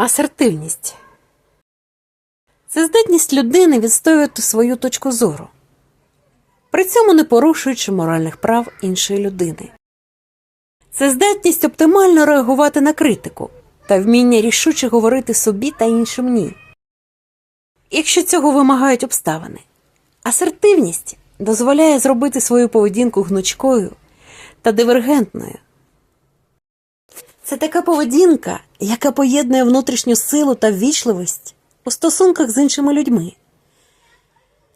Асертивність це здатність людини відстоювати свою точку зору, при цьому не порушуючи моральних прав іншої людини. Це здатність оптимально реагувати на критику та вміння рішуче говорити собі та іншим ні. Якщо цього вимагають обставини, асертивність дозволяє зробити свою поведінку гнучкою та дивергентною. Це така поведінка, яка поєднує внутрішню силу та ввічливість у стосунках з іншими людьми.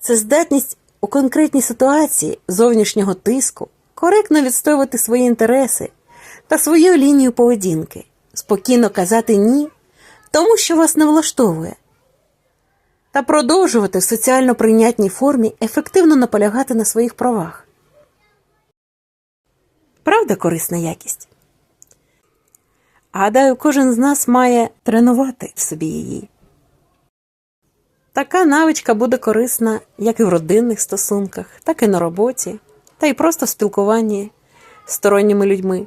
Це здатність у конкретній ситуації зовнішнього тиску коректно відстоювати свої інтереси та свою лінію поведінки, спокійно казати ні, тому що вас не влаштовує, та продовжувати в соціально прийнятній формі ефективно наполягати на своїх правах. Правда корисна якість? Гадаю, кожен з нас має тренувати в собі її. Така навичка буде корисна як і в родинних стосунках, так і на роботі, та й просто в спілкуванні з сторонніми людьми.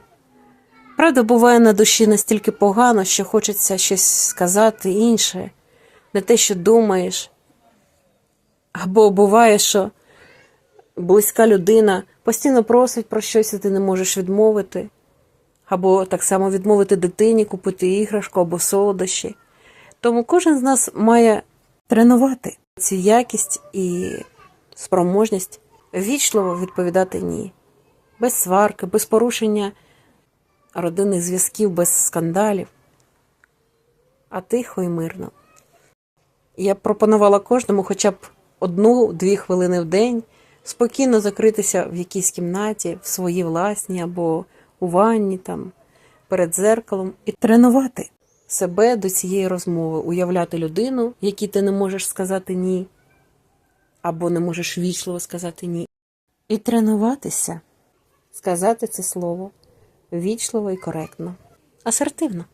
Правда, буває на душі настільки погано, що хочеться щось сказати інше, не те, що думаєш. Або буває, що близька людина постійно просить про щось, і ти не можеш відмовити. Або так само відмовити дитині, купити іграшку або солодощі. Тому кожен з нас має тренувати цю якість і спроможність ввічливо відповідати ні, без сварки, без порушення родинних зв'язків, без скандалів, а тихо і мирно. Я пропонувала кожному хоча б одну-дві хвилини в день спокійно закритися в якійсь кімнаті, в своїй власній або у ванні там перед зеркалом і тренувати себе до цієї розмови, уявляти людину, якій ти не можеш сказати ні, або не можеш вічливо сказати ні, і тренуватися, сказати це слово вічливо і коректно, асертивно.